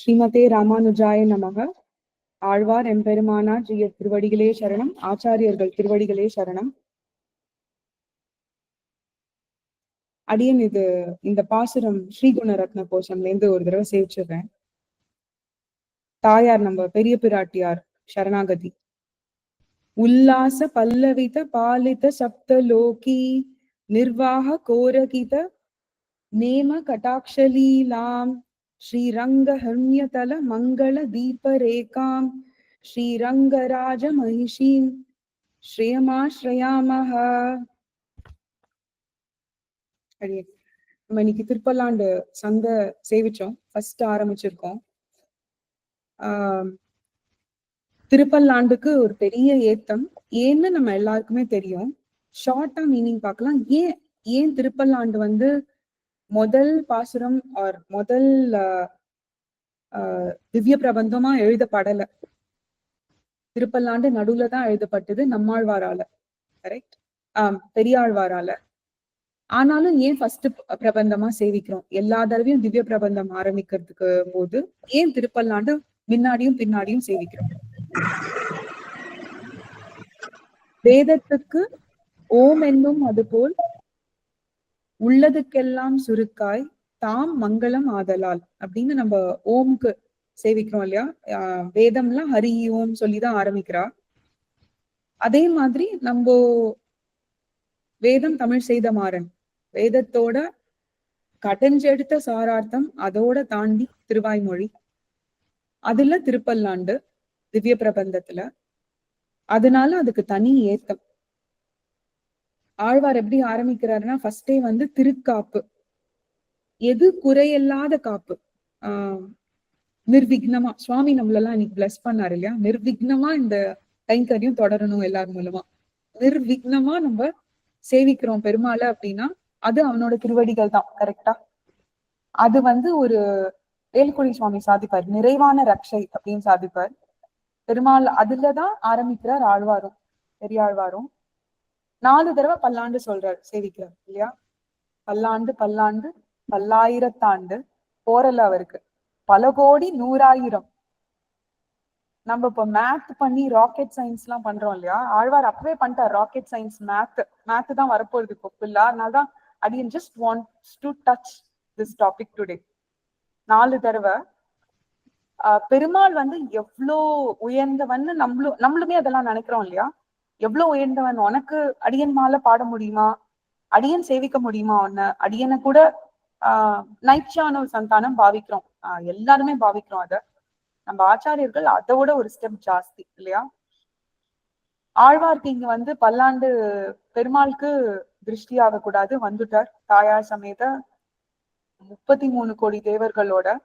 ஸ்ரீமதே ராமானுஜாய நமக. ஆழ்வார் எம்பெருமானார் ஜிய திருவடிகளே சரணம். ஆச்சாரியர்கள் திருவடிகளே சரணம். அடியன் இது இந்த பாசுரம் ஸ்ரீகுண ரத்ன கோஷம்ல இருந்து ஒரு தடவை சேவிச்சிடுறேன். தாயார் நம்ம பெரிய பிராட்டியார் சரணாகதி. உல்லாச பல்லவித பாலித சப்தலோகி நிர்வாக கோரகித நேம கட்டாட்சலீலாம். श्रीरङ्गहर्म्यतल मङ्गल दीपरेखां श्रीरङ्गराज महिषीं ஸ்ரேயமாஸ்ரயாமஹ அடியே நம்ம இன்னைக்கு திருப்பல்லாண்டு சங்க சேவிச்சோம் ஃபர்ஸ்ட் ஆரம்பிச்சிருக்கோம் ஆஹ் திருப்பல்லாண்டுக்கு ஒரு பெரிய ஏத்தம் ஏன்னு நம்ம எல்லாருக்குமே தெரியும் ஷார்ட்டா மீனிங் பார்க்கலாம் ஏன் ஏன் திருப்பல்லாண்டு வந்து முதல் பாசுரம் ஆர் முதல் திவ்ய பிரபந்தமா எழுதப்படல திருப்பல்லாண்டு நடுவுல தான் எழுதப்பட்டது நம்மாழ்வாரால. கரெக்ட் ஆஹ் பெரியாழ்வாரால. ஆனாலும் ஏன் ஃபர்ஸ்ட் பிரபந்தமா சேவிக்கிறோம்? எல்லா தடவையும் திவ்ய பிரபந்தம் ஆரம்பிக்கிறதுக்கு போது ஏன் திருப்பல்லாண்டு முன்னாடியும் பின்னாடியும் சேவிக்கிறோம்? வேதத்துக்கு ஓம் என்னும் அதுபோல் உள்ளதுக்கெல்லாம் சுருக்காய் தாம் மங்களம் ஆதலால் அப்படின்னு நம்ம ஓம்க்கு சேவிக்கிறோம் இல்லையா? வேதம்லாம் ஹரி ஓம் சொல்லிதான் ஆரம்பிக்கிறா. அதே மாதிரி நம்ம வேதம் தமிழ் செய்த மாறன். வேதத்தோட கடைஞ்செடுத்த சாரார்த்தம் அதோட தாண்டி திருவாய்மொழி. அதுல திருப்பல்லாண்டு திவ்ய பிரபந்தத்துல அதனால அதுக்கு தனி ஏத்தம் ஆழ்வார் எப்படி ஆரம்பிக்கிறாருன்னா ஃபர்ஸ்டே வந்து திருக்காப்பு. எது குறையில்லாத காப்பு? ஆஹ் நிர்விக்னமா. சுவாமி நம்மளெல்லாம் இன்னைக்கு பிளஸ் பண்ணாரு இல்லையா? நிர்விக்னமா இந்த கைங்கரியம் தொடரணும் எல்லார் மூலமா. நிர்விக்னமா நம்ம சேவிக்கிறோம் பெருமாளை அப்படின்னா அது அவனோட திருவடிகள் தான் கரெக்டா அது வந்து ஒரு வேல்குடி சுவாமி சாதிப்பார். நிறைவான ரக்ஷை அப்படின்னு சாதிப்பார். பெருமாள் அதுலதான் ஆரம்பிக்கிறார் ஆழ்வாரும் பெரியாழ்வாரும். நாலு தடவை பல்லாண்டு சொல்றாரு சேவிக்கிறார் இல்லையா? பல்லாண்டு பல்லாண்டு பல்லாயிரத்தாண்டு போரல அவருக்கு. பல கோடி நூறாயிரம். நம்ம இப்ப மேத் பண்ணி ராக்கெட் சயின்ஸ் எல்லாம் பண்றோம் இல்லையா? ஆழ்வார் அப்பவே பண்ணிட்டார் ராக்கெட் சயின்ஸ் மேத் மேத் தான் வரப்போகுது இப்போ ஃபுல்லா அதனாலதான் அடியன் just want to touch this topic today நாலு தடவை. பெருமாள் வந்து எவ்வளோ உயர்ந்தவன்னு நம்மளும் நம்மளுமே அதெல்லாம் நினைக்கிறோம் இல்லையா? எவ்வளவு உயர்ந்தவன்? உனக்கு அடியன் மாலை பாட முடியுமா? அடியன் சேவிக்க முடியுமா உன்ன? அடியனை கூட ஆஹ் நைச்சான சந்தானம் பாவிக்கிறோம். ஆஹ் எல்லாருமே பாவிக்கிறோம் அத. நம்ம ஆச்சாரியர்கள் அதோட ஒரு ஸ்டெப் ஜாஸ்தி இல்லையா? ஆழ்வார்க்கு இங்க வந்து பல்லாண்டு பெருமாளுக்கு திருஷ்டி ஆகக்கூடாது. வந்துட்டார். தாயார் சமேத முப்பத்தி மூணு கோடி தேவர்களோட.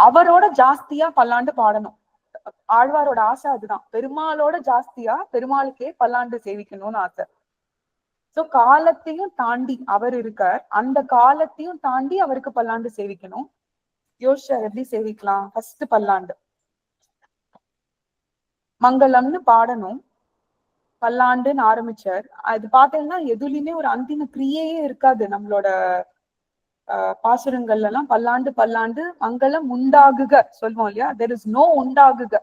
அவரோட ஜாஸ்தியா பல்லாண்டு பாடணும். ஆழ்வாரோட ஆசை அதுதான். பெருமாளோட ஜாஸ்தியா பெருமாளுக்கே பல்லாண்டு சேவிக்கணும்னு ஆசை. சோ காலத்தையும் தாண்டி அவர் இருக்கார். அந்த காலத்தையும் தாண்டி அவருக்கு பல்லாண்டு சேவிக்கணும். யோசிச்சார் எப்படி சேவிக்கலாம்? ஃபர்ஸ்ட் பல்லாண்டு. மங்களம்னு பாடணும். பல்லாண்டுன்னு ஆரம்பிச்சார். அது பார்த்தீங்கன்னா எதுலயுமே ஒரு அந்திம கிரியையே இருக்காது நம்மளோட பாசுரங்கள்ல எல்லாம் பல்லாண்டு பல்லாண்டு மங்களம் உண்டாகுக சொல்லுவோம் இல்லையா? தெர் இஸ் நோ உண்டாகுக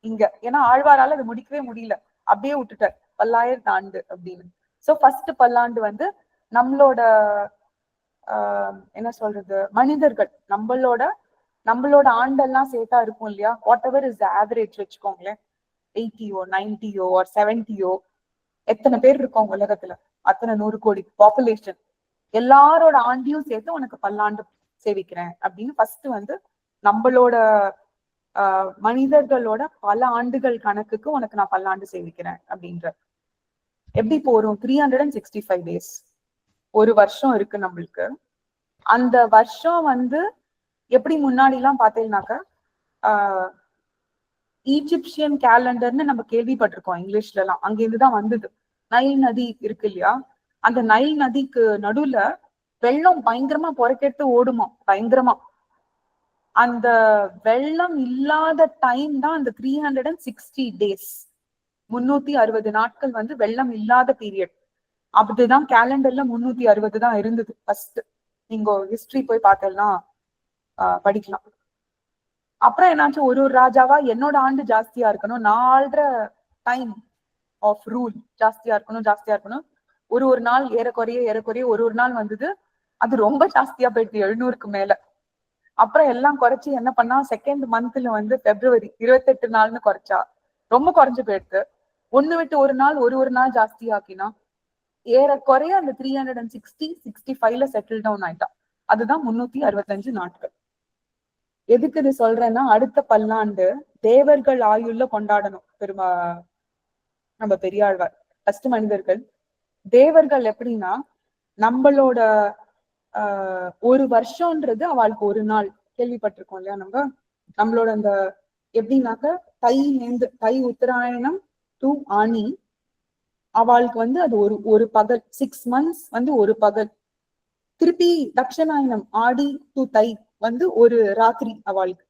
இங்க. ஏன்னா ஆழ்வாரால அதை முடிக்கவே முடியல. அப்படியே விட்டுட்டார். பல்லாயிரத்து ஆண்டு அப்படின்னு. சோ ஃபர்ஸ்ட் பல்லாண்டு வந்து நம்மளோட ஆஹ் என்ன சொல்றது? மனிதர்கள். நம்மளோட நம்மளோட ஆண்டெல்லாம் சேர்த்தா இருக்கும் இல்லையா? வாட் எவர் இஸ் ஆவரேஜ் வச்சுக்கோங்களேன். எயிட்டியோ நைன்டியோ ஆர் செவன்டியோ எத்தனை பேர் இருக்கோம் உலகத்துல? அத்தனை நூறு கோடி பாப்புலேஷன் எல்லாரோட ஆண்டியும் சேர்த்து உனக்கு பல்லாண்டு சேவிக்கிறேன் அப்படின்னு ஃபர்ஸ்ட் வந்து நம்மளோட ஆஹ் மனிதர்களோட பல ஆண்டுகள் கணக்குக்கு உனக்கு நான் பல்லாண்டு சேவிக்கிறேன் அப்படின்ற. எப்படி போறோம்? Three hundred and sixty five days ஒரு வருஷம் இருக்கு நம்மளுக்கு. அந்த வருஷம் வந்து எப்படி முன்னாடி எல்லாம் பார்த்தீங்கன்னாக்க ஆஹ் ஈஜிப்சியன் கேலண்டர்னு நம்ம கேள்விப்பட்டிருக்கோம் இங்கிலீஷ்ல எல்லாம் அங்கிருந்து தான் வந்தது. நைல் நதி இருக்கு இல்லையா? அந்த நைல் நதிக்கு நடுவுல வெள்ளம் பயங்கரமா புறக்கெடுத்து ஓடுமா பயங்கரமா. அந்த வெள்ளம் இல்லாத டைம் தான் அந்த three hundred and sixty days முன்னூத்தி அறுபது நாட்கள் வந்து வெள்ளம் இல்லாத பீரியட் அப்படிதான் கேலண்டர்ல முன்னூத்தி அறுபது தான் இருந்தது. ஃபர்ஸ்ட் நீங்க ஹிஸ்டரி போய் பார்த்தெல்லாம் படிக்கலாம். அப்புறம் என்னாச்சு? ஒரு ஒரு ராஜாவா என்னோட ஆண்டு ஜாஸ்தியா இருக்கணும். நான் ஆள்ற டைம் ஆஃப் ரூல் ஜாஸ்தியா இருக்கணும் ஜாஸ்தியா இருக்கணும். ஒரு ஒரு நாள் ஏறக்குறைய ஏறக்குறைய ஒரு ஒரு நாள் வந்தது. அது ரொம்ப ஜாஸ்தியா போயிடுது எழுநூறுக்கு மேல. அப்புறம் எல்லாம் குறைச்சு என்ன பண்ணா செகண்ட் மந்த்ல வந்து பிப்ரவரி இருபத்தெட்டு நாள்னு குறைச்சா. ரொம்ப குறைஞ்சு போயிடுது. ஒண்ணு விட்டு ஒரு நாள் ஒரு ஒரு நாள் ஜாஸ்தி ஆக்கினா ஏறக்குறைய அந்த three hundred and sixty sixty ஃபைவ்ல செட்டில் டவுன் ஆயிட்டான் அதுதான் முன்னூத்தி அறுபத்தஞ்சு நாட்கள். எதுக்கு இது சொல்றேன்னா அடுத்த பல்லாண்டு தேவர்கள் ஆயுள்ல கொண்டாடணும். பெருமா நம்ம பெரியாழ்வார். ஃபர்ஸ்ட் மனிதர்கள் தேவர்கள் எப்படின்னா நம்மளோட ஆஹ் ஒரு வருஷம்ன்றது அவளுக்கு ஒரு நாள். கேள்விப்பட்டிருக்கோம் இல்லையா நம்ம? நம்மளோட அந்த எப்படின்னாக்க தைலேந்து தை உத்தராயணம் டு ஆணி அவளுக்கு வந்து அது ஒரு ஒரு பகல். சிக்ஸ் மந்த்ஸ் வந்து ஒரு பகல். திருப்பி தட்சணாயனம் ஆடி டு தை வந்து ஒரு ராத்திரி அவளுக்கு.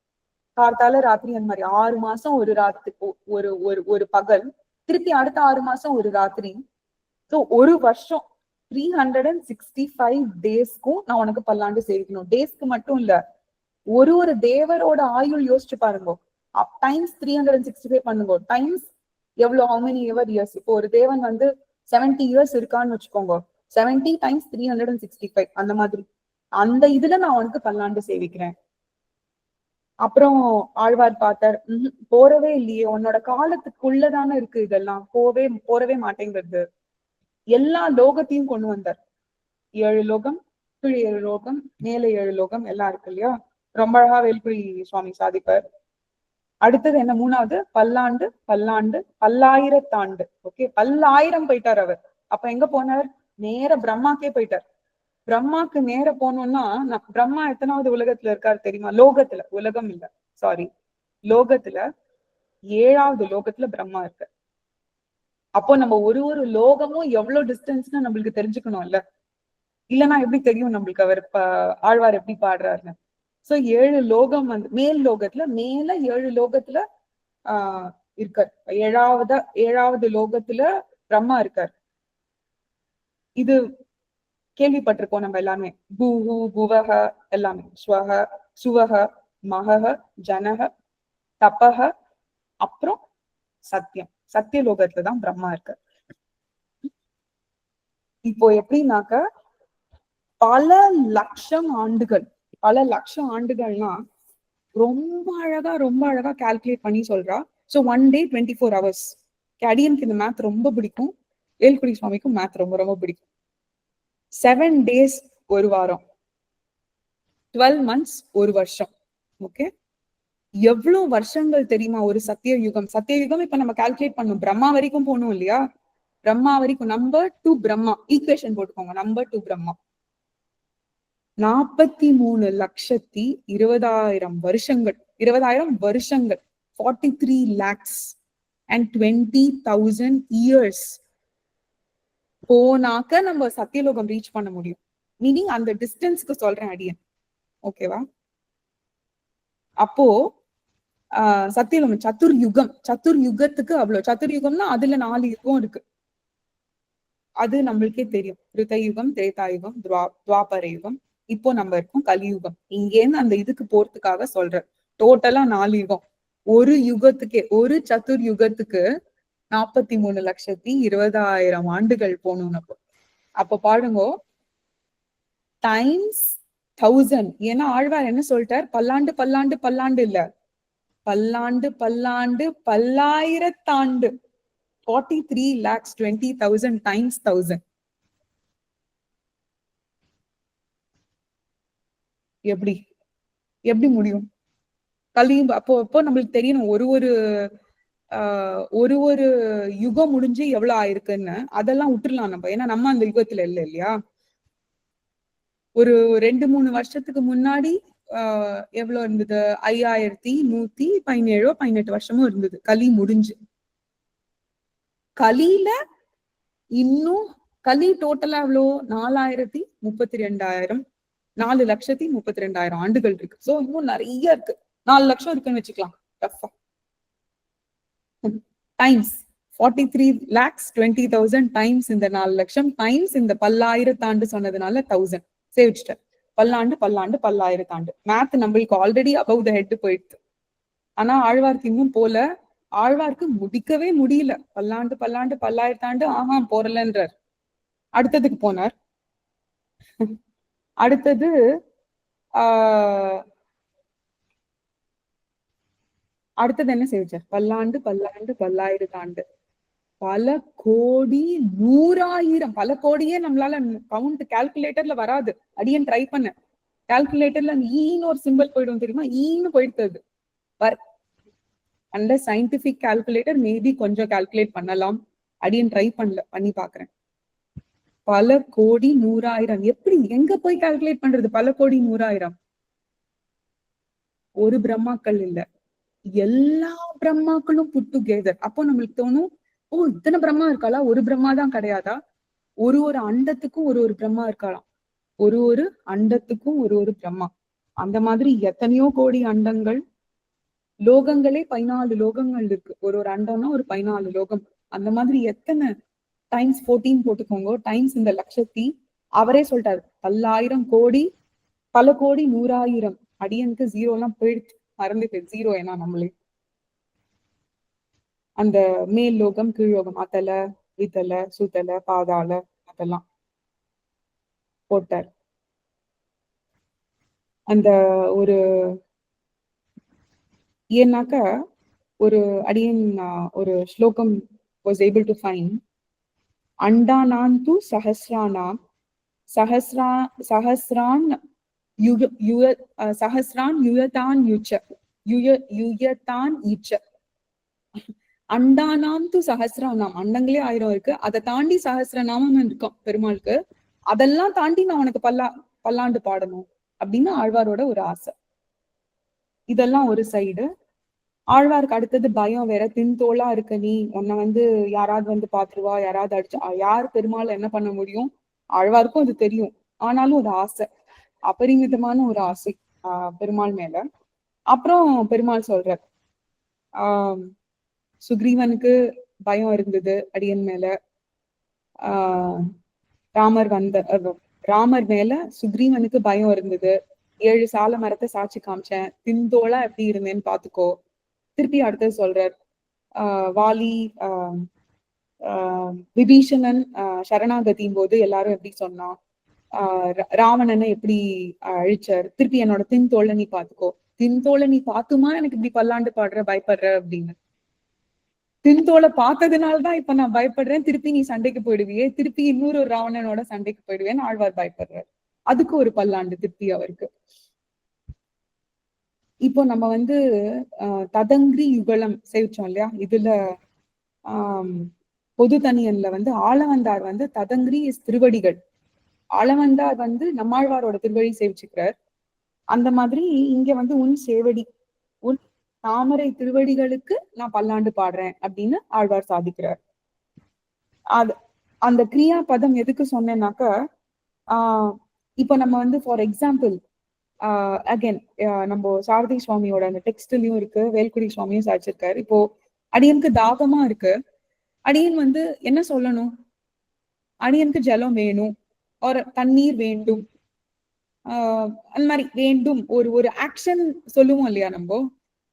கார்த்தால ராத்திரி அந்த மாதிரி. ஆறு மாசம் ஒரு ராத்திரி ஒரு ஒரு ஒரு பகல். திருப்பி அடுத்த ஆறு மாசம் ஒரு ராத்திரி. ஸோ ஒரு வருஷம் three hundred and sixty five டேஸ்க்கும் நான் உனக்கு பல்லாண்டு சேவிக்கணும் டேஸ்க்கு மட்டும் இல்ல ஒரு ஒரு தேவரோட ஆயுள் யோசிச்சு பாருங்க. Times three hundred and sixty five பண்ணுங்க. டைம்ஸ் எவ்வளோ ஹவு மெனி எவர் இயர்ஸ் இப்போ ஒரு தேவன் வந்து செவன்டி இயர்ஸ் இருக்கான்னு வச்சுக்கோங்க. Seventy times three hundred and sixty five அந்த மாதிரி. அந்த இதுல நான் உனக்கு பல்லாண்டு சேவிக்கிறேன் அப்புறம் ஆழ்வார் பார்த்தார் போறவே இல்லையே. உன்னோட காலத்துக்குள்ளதானே இருக்கு இதெல்லாம். போவே போறவே மாட்டேங்கிறது. எல்லா லோகத்தையும் கொண்டு வந்தார். ஏழு லோகம் கீழ் ஏழு லோகம் மேலே ஏழு லோகம் எல்லாம் இருக்கு இல்லையா? ரொம்ப அழகா வேல்புரி சுவாமி சாதிப்பார். அடுத்தது என்ன? மூணாவது பல்லாண்டு பல்லாண்டு பல்லாயிரத்தாண்டு. ஓகே பல்லாயிரம் போயிட்டார் அவர். அப்ப எங்க போனார்? நேர பிரம்மாக்கே போயிட்டார். பிரம்மாக்கு நேர போனோம்னா நான் பிரம்மா எத்தனாவது உலகத்துல இருக்காரு தெரியுமா? லோகத்துல. உலகம் இல்ல. சாரி லோகத்துல ஏழாவது லோகத்துல பிரம்மா இருக்கு அப்போ நம்ம ஒரு ஒரு லோகமும் எவ்வளவு டிஸ்டன்ஸ்னு நம்மளுக்கு தெரிஞ்சுக்கணும்ல? இல்லைன்னா எப்படி தெரியும் நம்மளுக்கு? அவர் ஆழ்வார் எப்படி பாடுறாருன்னு. சோ ஏழு லோகம் வந்து மேல் லோகத்துல மேல ஏழு லோகத்துல ஆஹ் இருக்கார். ஏழாவது ஏழாவது லோகத்துல பிரம்மா இருக்கார். இது கேள்விப்பட்டிருக்கோம் நம்ம எல்லாமே. பூஹு புவக எல்லாமே. ஸ்வக சுவக மகக ஜனக தபக அப்புறம் சத்தியம் சத்திய லோகத்துல தான் பிரம்மா இருக்கு. இப்போ எப்படின்னாக்க பல லட்சம் ஆண்டுகள் பல லட்சம் ஆண்டுகள்னா ரொம்ப அழகா ரொம்ப அழகா கால்குலேட் பண்ணி சொல்றா. So one day twenty four hours அடியனுக்கு இந்த மேத் ரொம்ப பிடிக்கும். ஏல்குடி சுவாமிக்கும் மேத் ரொம்ப ரொம்ப பிடிக்கும். செவன் டேஸ் ஒரு வாரம். டுவெல் மந்த்ஸ் ஒரு வருஷம். ஓகே எவ்வளவு வருஷங்கள் தெரியுமா ஒரு சத்தியயுகம்? சத்தியயுகம் இப்ப நம்ம கால்குலேட் பண்ணும் பிரம்மா வரைக்கும் போகணும் இல்லையா? பிரம்மா வரைக்கும் நம்பர் டு பிரம்மா. ஈக்குவேஷன் போட்டுக்கோங்க. Number two Brahma. நாற்பத்தி மூணு லட்சத்தி இருபதாயிரம் வருஷங்கள். இருபதாயிரம் வருஷங்கள். Forty three lakhs and twenty thousand years போனாக்க நம்ம சத்தியலோகம் ரீச் பண்ண முடியும். மீனிங் அந்த டிஸ்டன்ஸ்க்கு சொல்றேன் அடியன். ஓகேவா அப்போ ஆஹ் சத்தியலோகம் சத்துர் யுகம் சத்துர் யுகத்துக்கு அவ்வளவு. சத்துர் யுகம்னா அதுல நாலு யுகம் இருக்கு. அது நம்மளுக்கே தெரியும். கிருத யுகம் திரேதா யுகம் துவா துவாபர யுகம் இப்போ நம்ம இருக்கோம் கலியுகம். இங்கேருந்து அந்த இதுக்கு போறதுக்காக சொல்றேன். டோட்டலா நாலு யுகம். ஒரு யுகத்துக்கே ஒரு சத்துர் யுகத்துக்கு நாற்பத்தி மூணு லட்சத்தி இருபதாயிரம் ஆண்டுகள் போகணும் அப்போ அப்ப பாருங்க. டைம்ஸ் தௌசண்ட் ஏன்னா ஆழ்வார் என்ன சொல்லிட்டார்? பல்லாண்டு பல்லாண்டு பல்லாண்டு இல்ல. பல்லாண்டு பல்லாண்டு பல்லாயிரத்தாண்டு. Forty three lakhs twenty thousand times thousand எப்படி? எப்படி முடியும்? கல்வியும் அப்போ அப்போ நம்மளுக்கு தெரியணும் ஒரு ஒரு ஆஹ் ஒரு ஒரு யுகம் முடிஞ்சு எவ்வளவு ஆயிருக்குன்னு. அதெல்லாம் விட்டுரலாம் நம்ம. ஏன்னா நம்ம அந்த யுகத்துல இல்ல இல்லையா? ஒரு ரெண்டு மூணு வருஷத்துக்கு முன்னாடி எவ்வளோ இருந்தது? ஐயாயிரத்தி நூத்தி பதினேழோ பதினெட்டு வருஷமும் இருந்தது. கலி முடிஞ்சு. கலியில இன்னும் கலி டோட்டலா எவ்வளோ? நாலாயிரத்தி முப்பத்தி ரெண்டாயிரம் நாலு லட்சத்தி முப்பத்தி ரெண்டாயிரம் ஆண்டுகள் இருக்கு. சோ இன்னும் நிறைய இருக்கு. நாலு லட்சம் இருக்குன்னு வச்சுக்கலாம். டஃபா times forty three lakhs twenty thousand times இந்த நாலு லட்சம். டைம்ஸ் இந்த பல்லாயிரத்தாண்டு சொன்னதுனால தௌசண்ட் சேவிச்சிட்டேன் பல்லாண்டு பல்லாண்டு பல்லாயிரத்தாண்டு. மேத் நம்மளுக்கு ஆல்ரெடி அபவ் த ஹெட் போயிடுது. ஆனா ஆழ்வார்க்கு இன்னும் போல. ஆழ்வார்க்கு முடிக்கவே முடியல. பல்லாண்டு பல்லாண்டு பல்லாயிரத்தாண்டு ஆஹா போறலன்றார். அடுத்ததுக்கு போனார். அடுத்தது ஆஹ் அடுத்தது என்ன செய்வார் பல்லாண்டு பல்லாண்டு பல்லாயிரத்தாண்டு. பல கோடி நூறாயிரம் பல கோடியே நம்மளால கவுண்ட் கால்குலேட்டர்ல வராது. அடியன் ட்ரை பண்ண. கால்குலேட்டர்ல ஈன்னு ஒரு சிம்பிள் போயிடும் தெரியுமா? ஈன்னு போயிடுது வர் அந்த சயின்டிபிக் கால்குலேட்டர் மேபி கொஞ்சம் கால்குலேட் பண்ணலாம். அடியன் ட்ரை பண்ணல பண்ணி பாக்குறேன். பல கோடி நூறாயிரம். எப்படி? எங்க போய் கால்குலேட் பண்றது? பல கோடி நூறாயிரம். ஒரு பிரம்மாக்கள் இல்ல. எல்லா பிரம்மாக்களும் புட் டுகெதர் அப்போ நம்மளுக்கு தோணும் ஓ இத்தனை பிரம்மா இருக்காளா? ஒரு பிரம்மா தான் கிடையாதா? ஒரு ஒரு அண்டத்துக்கும் ஒரு ஒரு பிரம்மா இருக்காளாம். ஒரு ஒரு அண்டத்துக்கும் ஒரு ஒரு பிரம்மா. அந்த மாதிரி எத்தனையோ கோடி அண்டங்கள். லோகங்களே பதினாலு லோகங்கள் இருக்கு. ஒரு ஒரு அண்டம்னா ஒரு பதினாலு லோகம். அந்த மாதிரி எத்தனை டைம்ஸ் போர்டீன் போட்டுக்கோங்க. டைம்ஸ் இந்த லட்சத்தி. அவரே சொல்லிட்டாரு பல்லாயிரம் கோடி பல கோடி நூறாயிரம். அடியனுக்கு ஜீரோ எல்லாம் போயிடுச்சு. மறந்துட்டு ஜீரோ ஏன்னா நம்மளே. அந்த மேல் லோகம் கீழ்லோகம் அத்தல வித்தல சுத்தல பாதாள அதெல்லாம் போட்டார். அந்த ஒரு ஏன்னாக்கா ஒரு அடியன் ஒரு ஸ்லோகம் வாஸ் ஏபிள் டு ஃபைன் அண்டானாந்து சஹசிரானாம் சஹசிரா சஹசிரான் யுக யுய சஹசிரான் யுயதான் யுச்ச யுய யுயதான் இச்ச அண்டானாம் து சஹசிரானாம் அண்டங்களே ஆயிரம் இருக்கு. அதை தாண்டி சஹசிரநாமம் இருக்கும் பெருமாளுக்கு? அதெல்லாம் தாண்டி நான் உனக்கு பல்லா பல்லாண்டு பாடணும் அப்படின்னு ஆழ்வாரோட ஒரு ஆசை. இதெல்லாம் ஒரு சைடு ஆழ்வாருக்கு அடுத்தது பயம் வேற. தின்தோளா இருக்க நீ. உன்னை வந்து யாராவது வந்து பாத்துருவா யாராவது அடிச்சு யார் பெருமாள் என்ன பண்ண முடியும்? ஆழ்வாருக்கும் அது தெரியும். ஆனாலும் ஒரு ஆசை. அபரிமிதமான ஒரு ஆசை ஆஹ் பெருமாள் மேல. அப்புறம் பெருமாள் சொல்ற ஆஹ் சுக்ரீவனுக்கு பயம் இருந்தது அடியன் மேல. ஆஹ் ராமர் வந்த ராமர் மேல சுக்ரீவனுக்கு பயம் இருந்தது. ஏழு சால மரத்தை சாட்சி காமிச்சேன். தின்தோளா எப்படி இருந்தேன்னு பாத்துக்கோ. திருப்பி அடுத்தது சொல்றார். ஆஹ் வாலி ஆஹ் ஆஹ் விபீஷணன் ஆஹ் சரணாகதியும் போது எல்லாரும் எப்படி சொன்னான் ஆஹ் ராவணனை எப்படி அழிச்சார். திருப்பி என்னோட தின் நீ பாத்துக்கோ. தின் நீ பாத்துமா? எனக்கு இப்படி பல்லாண்டு பாடுற பயப்படுற அப்படின்னு. தின்தோலை பார்த்ததுனாலதான் இப்ப நான் பயப்படுறேன். திருப்பி நீ சண்டைக்கு போயிடுவியே. திருப்பி இன்னொரு ஒரு ராவணனோட சண்டைக்கு போயிடுவேன்னு ஆழ்வார் பயப்படுறாரு. அதுக்கு ஒரு பல்லாண்டு திருப்பி அவருக்கு. இப்போ நம்ம வந்து ததங்கிரி யுகலம் சேவிச்சோம் இல்லையா? இதுல ஆஹ் பொது தனியன்ல வந்து ஆளவந்தார் வந்து ததங்கிரி இஸ் திருவடிகள். ஆளவந்தார் வந்து நம்மாழ்வாரோட திருவடி சேவிச்சுக்கிறார் அந்த மாதிரி இங்க வந்து உன் சேவடி தாமரை திருவடிகளுக்கு நான் பல்லாண்டு பாடுறேன் அப்படின்னு ஆழ்வார் சாதிக்கிறார். அது அந்த கிரியா பதம் எதுக்கு சொன்னேன்னாக்க ஆஹ் இப்ப நம்ம வந்து ஃபார் எக்ஸாம்பிள் ஆஹ் அகைன் நம்ம சாரதி சுவாமியோட அந்த டெக்ஸ்ட்லயும் இருக்கு வேல்குடி சுவாமியும் சாதிச்சிருக்காரு. இப்போ அடியனுக்கு தாகமா இருக்கு. அடியன் வந்து என்ன சொல்லணும்? அடியனுக்கு ஜலம் வேணும் ஒரு தண்ணீர் வேண்டும். ஆஹ் அந்த மாதிரி வேண்டும் ஒரு ஒரு ஆக்ஷன் சொல்லுவோம் இல்லையா நம்ம?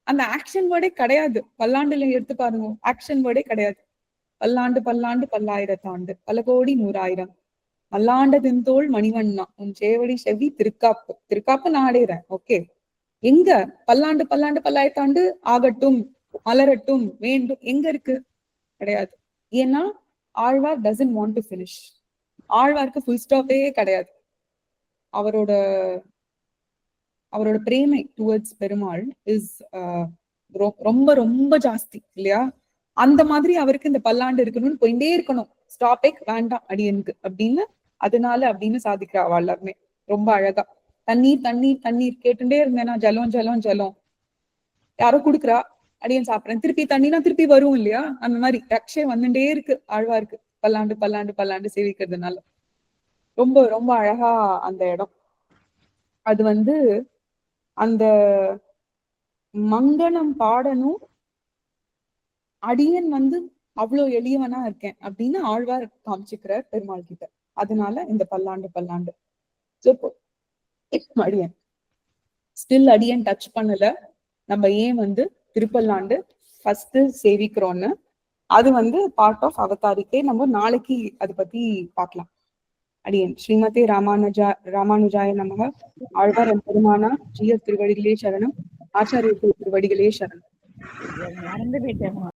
அந்த ஆக்ஷன் வேர்டே கிடையாது. பல்லாண்டுல எடுத்து பாருங்க. ஆக்ஷன் வேர்டே கிடையாது. பல்லாண்டு பல்லாண்டு பல்லாயிரத்தாண்டு பல கோடி நூறாயிரம். மல்லாண்ட தின்தோள் மணிவண்ணா. உன் சேவடி செவி திருக்காப்பு. திருக்காப்பு நான் அடையிறேன். ஓகே எங்க? பல்லாண்டு பல்லாண்டு பல்லாயிரத்தாண்டு ஆகட்டும் மலரட்டும் வேண்டும். எங்க இருக்கு? கிடையாது. ஏன்னா Alvar doesn't want to finish ஆழ்வாருக்கு ஃபுல் ஸ்டாப்பே கிடையாது. அவரோட அவரோட பிரேமை டுவர்ட்ஸ் பெருமாள் இஸ் uh, ரொம்ப ரொம்ப ஜாஸ்தி இல்லையா? அந்த மாதிரி அவருக்கு இந்த பல்லாண்டு இருக்கணும்னு போயிட்டே இருக்கணும். ஸ்டாபிக் வேண்டாம் அடியனுக்கு அப்படின்னு அதனால அப்படின்னு சாதிக்கிறா எல்லாருமே. ரொம்ப அழகா. தண்ணீர் தண்ணீர் தண்ணீர் கேட்டுட்டே இருந்தேன்னா ஜலம் ஜலம் ஜலம். யாரோ குடுக்குறா அடியன் சாப்பிடுறேன். திருப்பி தண்ணினா திருப்பி வரும் இல்லையா? அந்த மாதிரி ரக்ஷே வந்துட்டே இருக்கு ஆழ்வாருக்கு பல்லாண்டு பல்லாண்டு பல்லாண்டு சேவிக்கிறதுனால. ரொம்ப ரொம்ப அழகா அந்த இடம். அது வந்து அந்த மங்களம் பாடணும். அடியன் வந்து அவ்வளவு எளியவனா இருக்கேன் அப்படின்னு ஆழ்வார் காமிச்சுக்கிறார் பெருமாள் கிட்ட. அதனால இந்த பல்லாண்டு பல்லாண்டு. அடியன். ஸ்டில் அடியன் டச் பண்ணல. நம்ம ஏன் வந்து திருப்பல்லாண்டு ஃபர்ஸ்ட் சேவிக்கிறோம்னு? அது வந்து பார்ட் ஆஃப் அவதாரிக்கை நம்ம நாளைக்கு அதை பத்தி பார்க்கலாம். அடியேன். ஸ்ரீமதி ராமானுஜா ராமானுஜாய நமக. ஆழ்வார் பெருமானா ஜிஎஸ் திருவடிகளே சரணம். ஆச்சாரிய திருவடிகளே சரணம். மறந்து